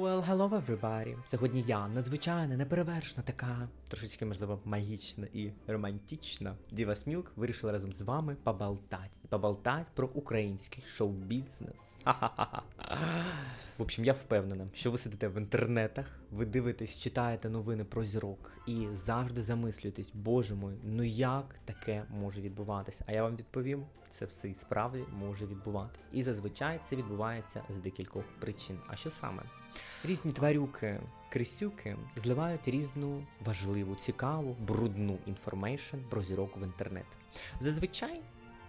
Well, hello everybody! Сьогодні я надзвичайна, неперевершена, така трошечки, можливо, магічна і романтична Діва Смілк вирішила разом з вами поболтати. Поболтати про український шоу-бізнес. В общем, я впевнена, що ви сидите в інтернетах, ви дивитесь, читаєте новини про зірок і завжди замислюєтесь, боже мой, ну як таке може відбуватися? А я вам відповім, це все і справді може відбуватись. І зазвичай це відбувається з декількох причин. А що саме? Різні тварюки, крисюки зливають різну важливу, цікаву, брудну інформейшн про зірок в інтернет. Зазвичай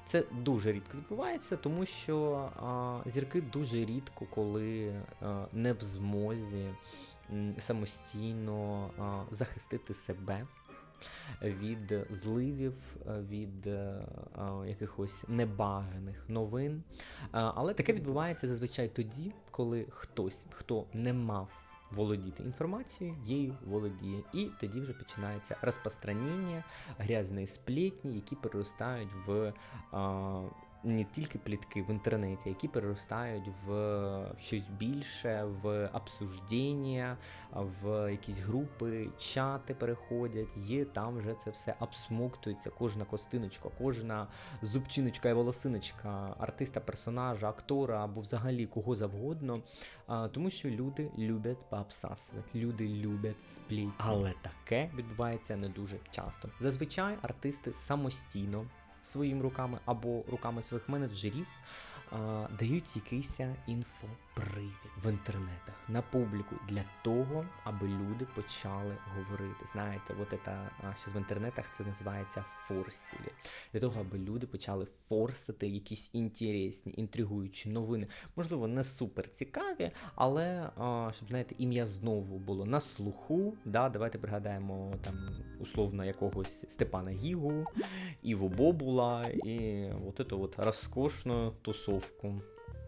це дуже рідко відбувається, тому що а, зірки дуже рідко, коли а, не в змозі самостійно а, захистити себе. Від зливів, е, від е, якихось небажаних новин. А, Але таке відбувається зазвичай тоді, коли хтось, хто не мав володіти інформацією, її володіє. І тоді вже починається розпространення грязної сплітні, які переростають в не тільки плітки в інтернеті, які переростають в щось більше, в обсуждення, в якісь групи, чати переходять, і там вже це все обсмоктується, кожна костиночка, кожна зубчиночка і волосиночка артиста, персонажа, актора або взагалі кого завгодно. Тому що люди люблять пообсасувати, люди люблять спліт. Але таке відбувається не дуже часто. Зазвичай артисти самостійно своїми руками або руками своїх менеджерів дають якийсь інфопривід в інтернетах на публіку для того, аби люди почали говорити. Знаєте, от це ще в інтернетах це називається форсілі. Для того, аби люди почали форсити якісь інтересні, інтригуючі новини. Можливо, не супер цікаві, але а, щоб знаєте, ім'я знову було на слуху. Да, Давайте пригадаємо там условно якогось Степана Гігу, Іву Бобула і от эту от розкошну тусовку.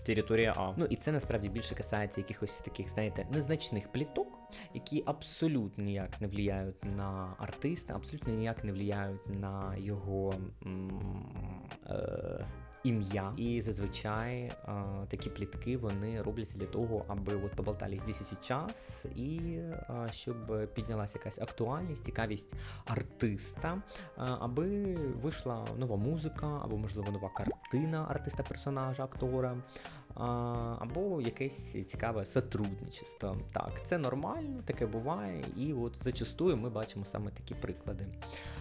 Територія А. Ну і це насправді більше касається якихось таких, знаєте, незначних пліток, які абсолютно ніяк не впливають на артиста, абсолютно ніяк не впливають на його е, ім'я. І зазвичай е, такі плітки вони робляться для того, аби от поболтали здесь і сейчас, і е, щоб піднялася якась актуальність, цікавість артиста, е, аби вийшла нова музика, або можливо нова картина артиста-персонажа, актора. Або якесь цікаве сотрудничество. Так, це нормально, таке буває, і от зачастую ми бачимо саме такі приклади.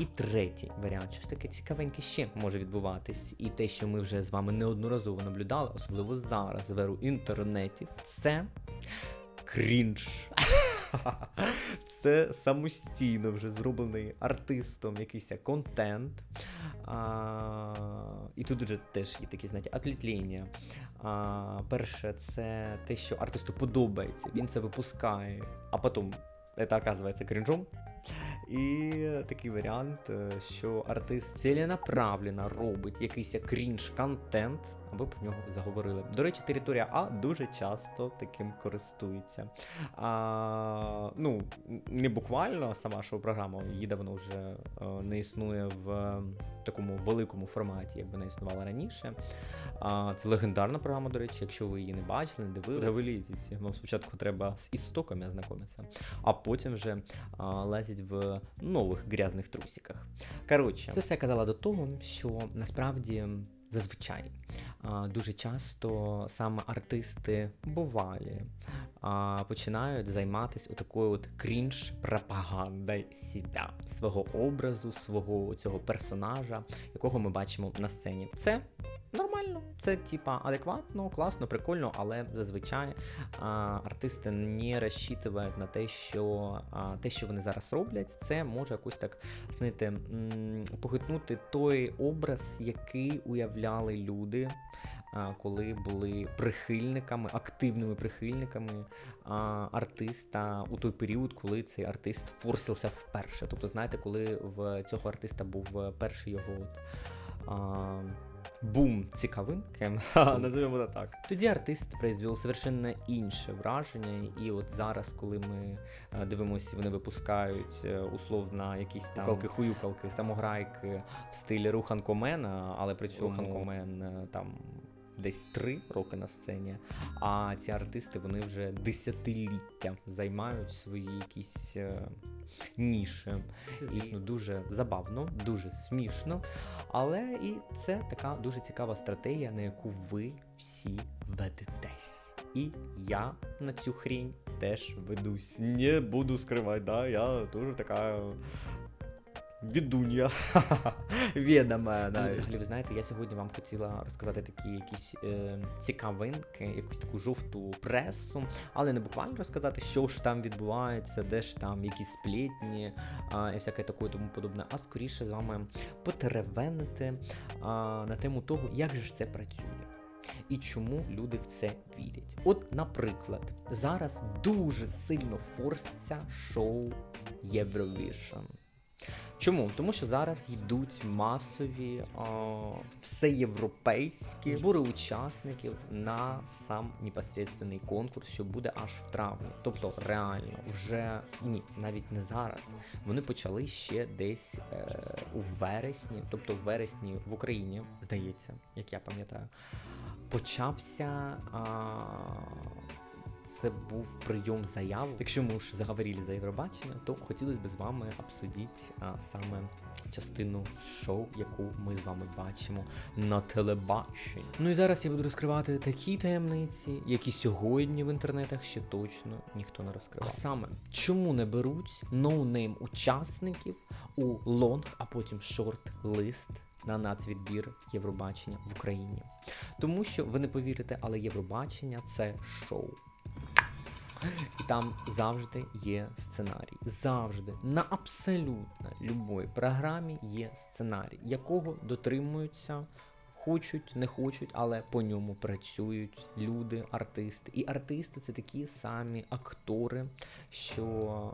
І третій варіант, що ж таке цікавеньке ще може відбуватись, і те, що ми вже з вами неодноразово наблюдали, особливо зараз в еру інтернетів, це крінж. Це самостійно вже зроблений артистом якийсь контент. А, і тут вже теж є такі, знаєте, отлітлення. А, перше, це те, що артисту подобається, він це випускає, а потім це оказується крінжом. І такий варіант, е, що артист ціленаправленно робить якийсь крінж-контент, аби про нього заговорили. До речі, територія А дуже часто таким користується. А, ну, не буквально сама шоу-програма, її давно вже е, не існує в такому великому форматі, як вона існувала раніше. А, це легендарна програма, до речі, якщо ви її не бачили, не дивилися, ви. Вам спочатку треба з істоками знайомитися, а потім вже а, лазять в нових грязних трусиках. Коротше, це все я казала до того, що насправді. Зазвичай дуже часто саме артисти бувалі починають займатися отакою от крінж пропагандою себе, свого образу, свого цього персонажа, якого ми бачимо на сцені. Це нормально, це типа адекватно, класно, прикольно, але зазвичай а, артисти не розчитують на те, що а, те, що вони зараз роблять, це може якось так знаєте, м, похитнути той образ, який уявляли люди. а, Коли були прихильниками, активними прихильниками а, артиста у той період, коли цей артист форсився вперше. Тобто, знаєте, коли в цього артиста був перший його от, а, бум цікавинки, називаємо це так. Тоді артист произвів совершенно інше враження, і от зараз, коли ми е, дивимося, вони випускають е, условно якісь там кукалки-хуюкалки, самограйки в стилі Руханкомена, але при цьому Руханкомен е, там десь 3 роки на сцені. А ці артисти вони вже десятиліття займають свої якісь е, ніші. Звісно, дуже забавно, дуже смішно. Але і це така дуже цікава стратегія, на яку ви всі ведетесь. І я на цю хрінь теж ведусь. Не буду скривати, да, я теж така відунья. Відома навіть. Взагалі, ви знаєте, я сьогодні вам хотіла розказати такі якісь е, цікавинки, якусь таку жовту пресу, але не буквально розказати, що ж там відбувається, де ж там якісь сплетні а, і всяке таке тому подобне, а скоріше з вами потеревенити а, на тему того, як же ж це працює. І чому люди в це вірять? От, наприклад, зараз дуже сильно форситься шоу Євровішн. Чому? Тому що зараз йдуть масові о, всеєвропейські збори учасників на сам непосредственний конкурс, що буде аж в травні. Тобто, реально, вже ні, навіть не зараз. Вони почали ще десь е, у вересні, тобто в вересні в Україні, здається, як я пам'ятаю, почався. А, це був прийом заяв. Якщо ми вже заговорили за Євробачення, то хотілося б з вами обсудити а, саме частину шоу, яку ми з вами бачимо на телебаченні. Ну і зараз я буду розкривати такі таємниці, які сьогодні в інтернетах ще точно ніхто не розкривав. А саме, чому не беруть ноунейм учасників у лонг, а потім шорт-лист на нацвідбір Євробачення в Україні? Тому що ви не повірите, але Євробачення це шоу. І там завжди є сценарій. Завжди на абсолютно любої програмі є сценарій, якого дотримуються. Хочуть, не хочуть, але по ньому працюють люди, артисти. І артисти це такі самі актори, що,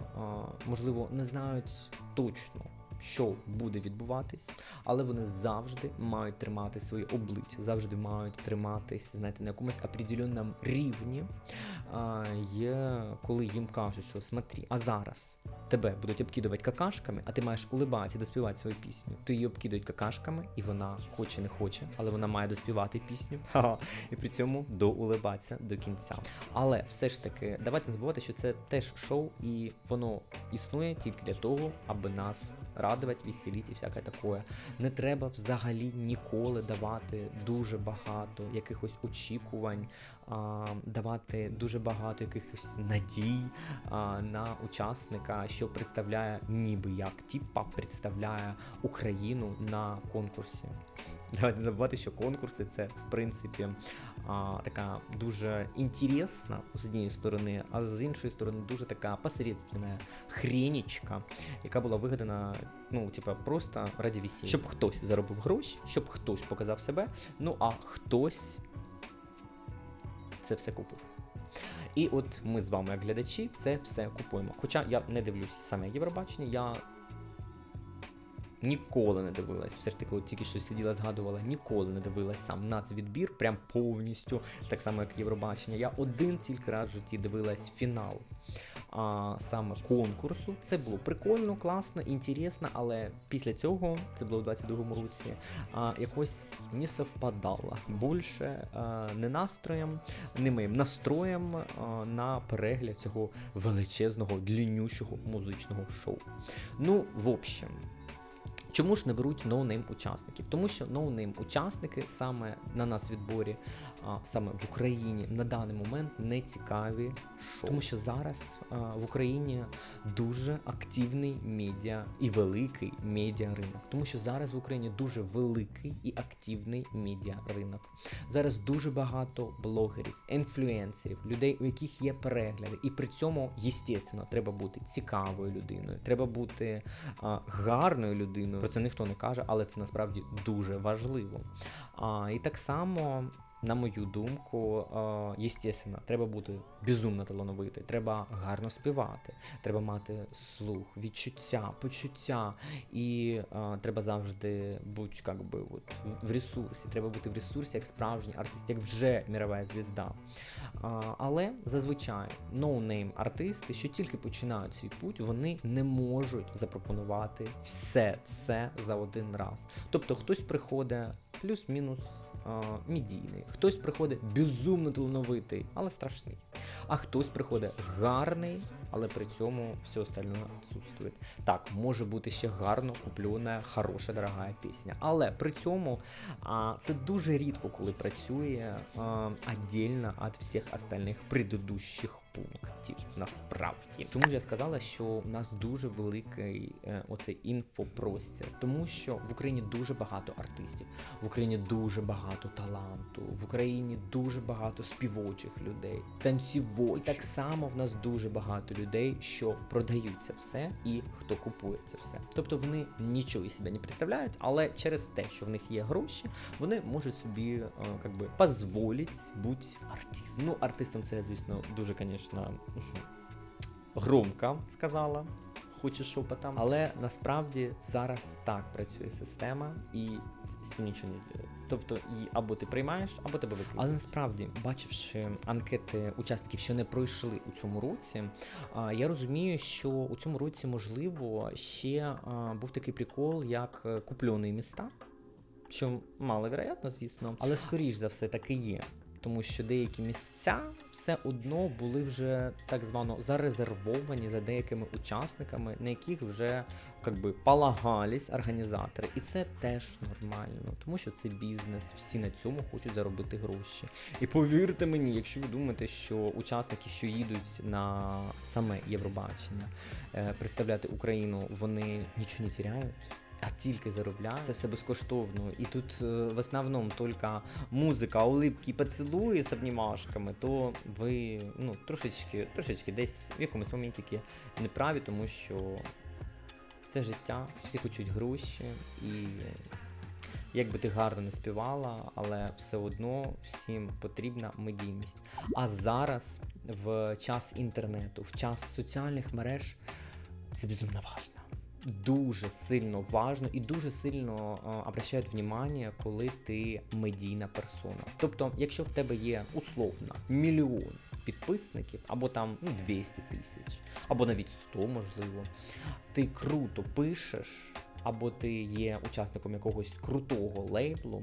можливо, не знають точно, що буде відбуватись, але вони завжди мають тримати свої обличчя, завжди мають триматись, знаєте, на якомусь определенному рівні. А, Є коли їм кажуть, що смотри, а зараз тебе будуть обкидувати какашками, а ти маєш улибатися доспівати свою пісню. То її обкидають какашками, і вона хоче не хоче, але вона має доспівати пісню. Ха-ха. І при цьому доулибатися до кінця. Але все ж таки, давайте не забувати, що це теж шоу, і воно існує тільки для того, аби нас радувати, веселити і всяке таке. Не треба взагалі ніколи давати дуже багато якихось очікувань, а, давати дуже багато якихось надій а, на учасника, що представляє ніби як типа представляє Україну на конкурсі. Давайте не забувати, що конкурси це в принципі а, така дуже інтересна з однієї сторони, а з іншої сторони дуже така посередственна хренічка, яка була вигадана, ну, типа, просто раді весілля. Щоб хтось заробив гроші, щоб хтось показав себе, ну а хтось це все купив. І от ми з вами, як глядачі, це все купуємо. Хоча я не дивлюсь саме Євробачення, я ніколи не дивилась. Все ж таки, от тільки що сиділа, згадувала, ніколи не дивилась сам нацвідбір, прям повністю, так само, як Євробачення. Я один тільки раз в житті дивилась фінал а, саме конкурсу. Це було прикольно, класно, інтересно, але після цього, це було у 22-му році, а, якось не совпадало більше а, не настроєм, не моїм настроєм а, на перегляд цього величезного, дліннючого музичного шоу. Ну, в общем. Чому ж не беруть ноунейм учасників? Тому що ноунейм учасники саме на нас відборі, а, саме в Україні на даний момент не цікаві шоу. Тому що зараз а, в Україні дуже активний медіа і великий медіа ринок. Тому що зараз в Україні дуже великий і активний медіа ринок. Зараз дуже багато блогерів, інфлюенсерів, людей, у яких є перегляди. І при цьому, звісно, треба бути цікавою людиною, треба бути а, гарною людиною. Про це ніхто не каже, але це насправді дуже важливо. А, І так само. На мою думку, єстественно, треба бути безумно талановитий, треба гарно співати, треба мати слух, відчуття, почуття, і а, треба завжди бути как би, от, в ресурсі. Треба бути в ресурсі як справжній артист, як вже мірова звізда. А, але зазвичай ноунейм артисти, що тільки починають свій путь, вони не можуть запропонувати все це за один раз. Тобто хтось приходить плюс-мінус а, медійний, хтось приходить безумно талановитий, але страшний. А хтось приходить гарний, але при цьому все остальне відсутствує. Так, може бути ще гарно куплена, хороша, дорога пісня. Але при цьому а, це дуже рідко, коли працює а, отдельно від всіх остальних предыдущих пунктів. Насправді, чому ж я сказала, що у нас дуже великий е, оцей інфопростір, тому що в Україні дуже багато артистів, в Україні дуже багато таланту, в Україні дуже багато співочих людей, танцівочих. Так само в нас дуже багато людей, що продають це все і хто купує це все. Тобто вони нічого із себе не представляють, але через те, що в них є гроші, вони можуть собі е, как би позволить бути артистом. Ну, артистом це, звісно, дуже, звісно, громко сказала. Хочеш шепотом. Але насправді зараз так працює система, і з цим нічого не зробити. Тобто, її або ти приймаєш, або тебе викидають. Але насправді, бачивши анкети учасників, що не пройшли у цьому році, я розумію, що у цьому році можливо ще був такий прикол, як е, куплені міста. Що маловероятно, звісно, але скоріш за все таки є. Тому що деякі місця все одно були вже так звано зарезервовані за деякими учасниками, на яких вже как би полагались організатори. І це теж нормально, тому що це бізнес, всі на цьому хочуть заробити гроші. І повірте мені, якщо ви думаєте, що учасники, що їдуть на саме Євробачення, е, представляти Україну, вони нічого не тіряють. А тільки заробляють. Це все безкоштовно. І тут е, в основному тільки музика, улипки, поцілуї з обнімашками, то ви ну, трошечки, трошечки десь в якомусь моменті неправі, тому що це життя, всі хочуть гроші, і як би ти гарно не співала, але все одно всім потрібна медійність. А зараз, в час інтернету, в час соціальних мереж, це безумно важливо дуже сильно важно і дуже сильно е, обращають внимание, коли ти медійна персона. Тобто, якщо в тебе є условно мільйон підписників, або там ну, 200 тисяч, або навіть 100, можливо, ти круто пишеш. Або ти є учасником якогось крутого лейблу,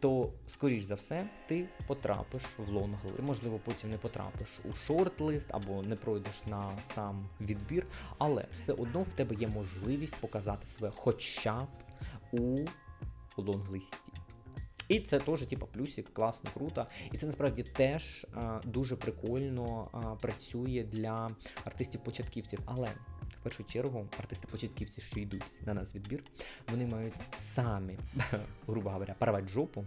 то скоріш за все ти потрапиш в лонгли. Ти, можливо, потім не потрапиш у шорт-лист або не пройдеш на сам відбір, але все одно в тебе є можливість показати себе хоча б у лонглисті. І це теж, типу, плюсик, класно, круто. І це насправді теж а, дуже прикольно а, працює для артистів-початківців. Але в першу чергу артисти-початківці, що йдуть на нас відбір, вони мають самі, грубо говоря, порвати жопу.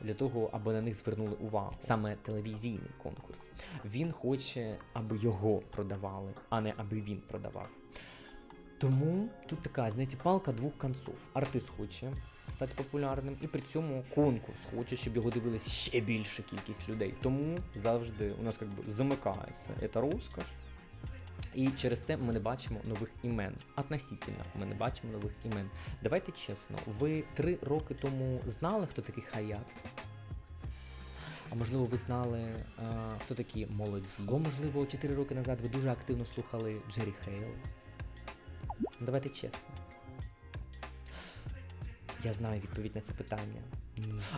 Для того, аби на них звернули увагу саме телевізійний конкурс. Він хоче, аби його продавали, а не аби він продавав. Тому тут така, знаєте, палка двох концов. Артист хоче стати популярним, і при цьому конкурс хоче, щоб його дивилась ще більша кількість людей. Тому завжди у нас як би замикається це розкош. І через це ми не бачимо нових імен. Относительно, ми не бачимо нових імен. Давайте чесно, ви три роки тому знали, хто такий Хаят? А можливо, ви знали, а, хто такі молоді? Або, можливо, 4 роки назад ви дуже активно слухали Джері Хейл. Давайте чесно. Я знаю відповідь на це питання.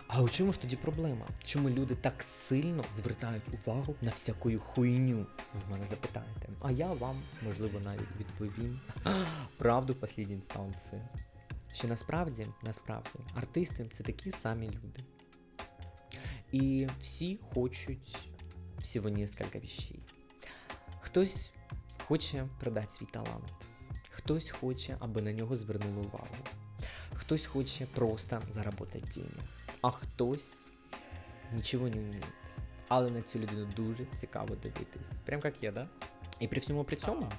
А у чому ж тоді проблема? Чому люди так сильно звертають увагу на всяку хуйню? Ви мене запитаєте. А я вам, можливо, навіть відповім правду в послідній інстанції. Що насправді, насправді, артисти це такі самі люди. І всі хочуть всього несколько вещей. Хтось хоче продати свій талант, хтось хоче, аби на нього звернули увагу. Хтось хоче просто заработати денег, а хтось нічого не вміє. Але на цю людину дуже цікаво дивитись. Прям як є, да? І при всьому при цьому,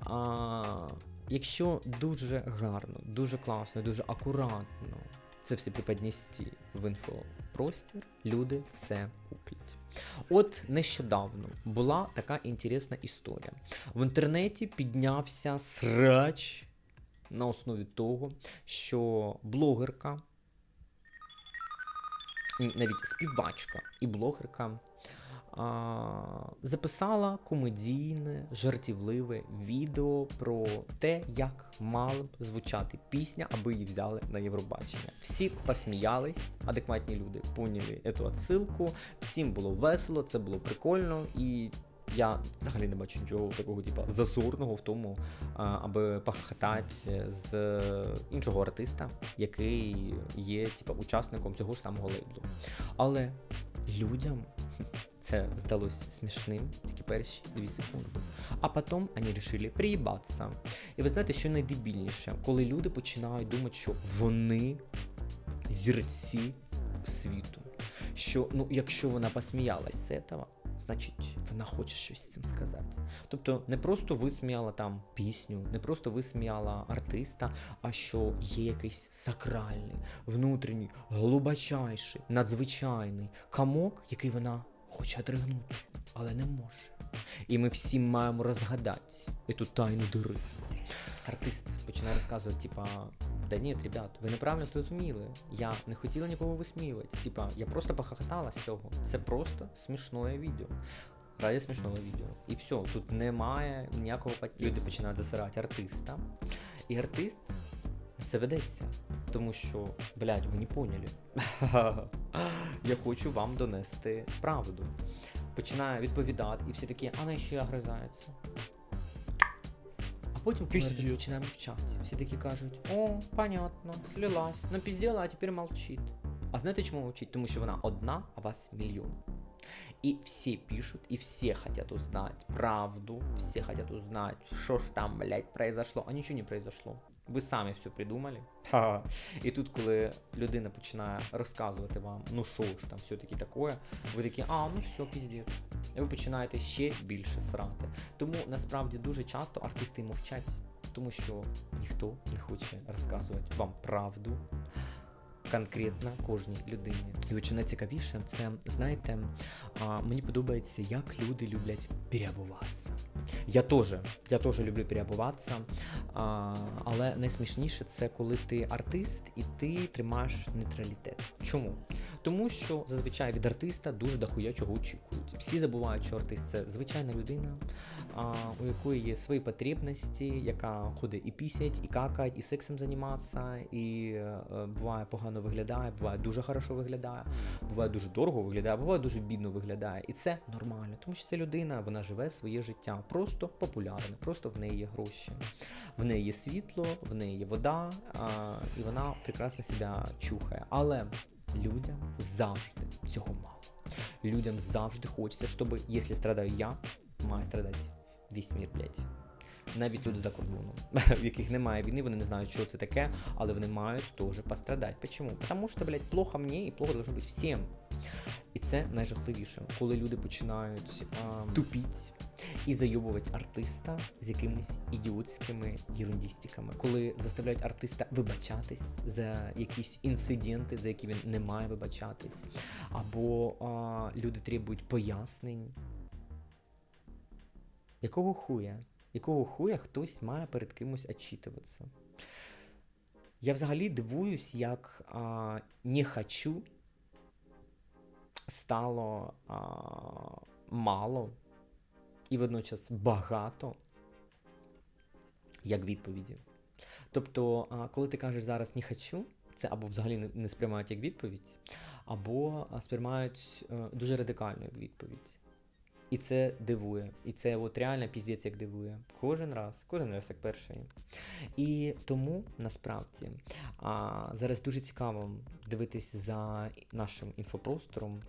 а, якщо дуже гарно, дуже класно, дуже акуратно це все преподнести в інфопростір, люди це куплять. От нещодавно була така інтересна історія. В інтернеті піднявся срач на основі того, що блогерка, навіть співачка і блогерка а, записала комедійне, жартівливе відео про те, як мала б звучати пісня, аби її взяли на Євробачення. Всі посміялись, адекватні люди поняли цю отсилку, всім було весело, це було прикольно і. Я взагалі не бачу нічого такого, типу, зазорного в тому, аби похохотати з іншого артиста, який є типу, учасником цього ж самого лейблу. Але людям це здалося смішним тільки перші 2 секунди. А потім вони вирішили приїбатися. І ви знаєте, що найдебільніше, коли люди починають думати, що вони зірці світу. Що ну, якщо вона посміялась з цього, значить вона хоче щось цим сказати. Тобто не просто висміяла там пісню, не просто висміяла артиста, а що є якийсь сакральний, внутрішній, глибочайший, надзвичайний камок, який вона хоче отригнути, але не може. І ми всі маємо розгадати цю тайну дири. Артист починає розказувати, типа. Да ні, ребят, ви неправильно зрозуміли. Я не хотіла нікого висміювати. Типа, я просто похохотала з цього. Це просто смішне відео. Раді смішного відео. І все, тут немає ніякого подтексту. Люди починають засирати артиста. І артист це ведеться. Тому що, блядь, ви не поняли. Я хочу вам донести правду. Починає відповідати, і всі такі, а на що огризається? А потім коли артист Пиздец. починає мовчати. Всі такі кажуть: о, понятно, слилась, напізділа, а тепер молчить. А знаєте, чому мовчить? Тому що вона одна, а вас мільйон. И все пишут, и все хотят узнать правду, все хотят узнать, что ж там, блядь, произошло. А ничего не произошло. Ви самі все придумали. Ха. І тут, коли людина починає розказувати вам, ну що ж там все-таки таке, ви такі, а, ну все, піздець. І ви починаєте ще більше срати. Тому насправді дуже часто артисти мовчать, тому що ніхто не хоче розказувати вам правду конкретно кожній людині. І от що найцікавіше, це знаєте, мені подобається, як люди люблять переобуватися. Я теж, я теж люблю переобуватися, але найсмішніше це коли ти артист і ти тримаєш нейтралітет. Чому? Тому що зазвичай від артиста дуже дохуя чого очікують. Всі забувають, що артист це звичайна людина, а, у якої є свої потребності, яка ходить і пісять, і какать, і сексом займатися, і е, буває погано виглядає, буває дуже хорошо виглядає, буває дуже дорого виглядає, буває дуже бідно виглядає. І це нормально, тому що ця людина вона живе своє життя просто популярне, просто в неї є гроші, в неї є світло, в неї є вода, а, і вона прекрасно себе чухає. Але людям завжди цього мало. Людям завжди хочеться, щоб, якщо страдаю я, має страдати весь мір, блядь. Навіть люди за кордоном, в яких немає війни, вони не знають, що це таке, але вони мають теж пострадати. Чому? Тому що, блядь, плохо мені і плохо должно бути всім. І це найжахливіше, коли люди починають а, тупіть і зайобувати артиста з якимись ідіотськими ерундістиками, коли заставляють артиста вибачатись за якісь інциденти, за які він не має вибачатись, або а, люди требують пояснень. Якого хуя? Якого хуя хтось має перед кимось отчитуватися? Я взагалі дивуюсь, як а, не хочу стало а, мало і водночас багато як відповіді. Тобто, коли ти кажеш зараз не хочу, це або взагалі не, сприймають як відповідь, або сприймають е, дуже радикально як відповідь. І це дивує. І це от реально піздець як дивує. Кожен раз, кожен раз як перший. І тому насправді а, зараз дуже цікаво дивитись за нашим інфопростором,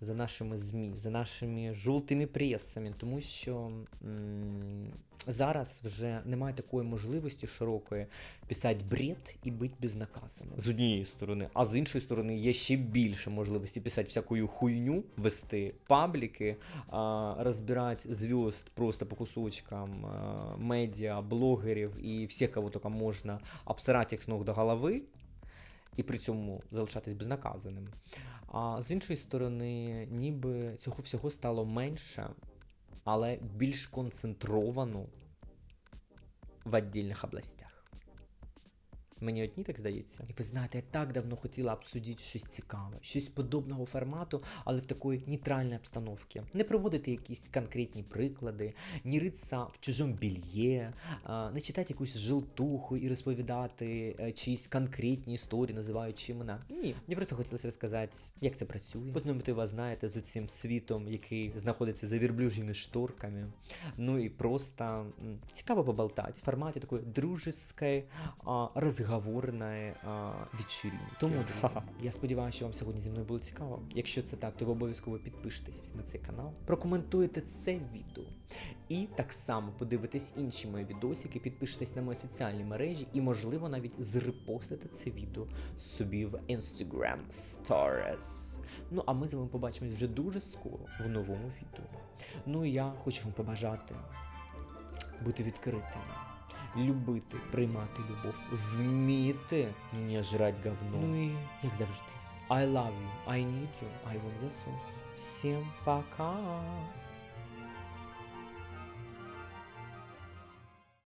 за нашими ЗМІ, за нашими жовтими пресами, тому що м- зараз вже немає такої можливості широкої писати бред і бути безнаказаним. З однієї сторони, а з іншої сторони є ще більше можливості писати всяку хуйню, вести пабліки, а, розбирати зв'язд просто по кусочкам а, медіа, блогерів і всіх, кого тільки можна, обсирати їх з ног до голови. І при цьому залишатись безнаказаним. А з іншої сторони, ніби цього всього стало менше, але більш концентровано в віддільних областях. Мені одні так здається. І ви знаєте, я так давно хотіла обсудити щось цікаве, щось подобного формату, але в такої нейтральній обстановці. Не проводити якісь конкретні приклади, не ритися в чужому більє, не читати якусь жилтуху і розповідати е, чиїсь конкретні історії, називаючи імена. Ні, мені просто хотілося розказати, як це працює. Познайомити вас, знаєте, з цим світом, який знаходиться за вірблюжими шторками. Ну і просто цікаво поболтати в форматі такої дружеської, а, розговорної а, вечеринки. Тому, друзі, я сподіваюся, що вам сьогодні зі мною було цікаво. Якщо це так, то ви обов'язково підпишитесь на цей канал, прокоментуйте це відео. І так само подивитесь інші мої відосики, підпишитесь на мої соціальні мережі і, можливо, навіть зрепостите це відео собі в Instagram Stories. Ну а ми з вами побачимось вже дуже скоро в новому відео. Ну і я хочу вам побажати бути відкритими, любити, приймати любов, вміти не жрать говно. Ну і як завжди. I love you, I need you, I want the sauce. Всім пока!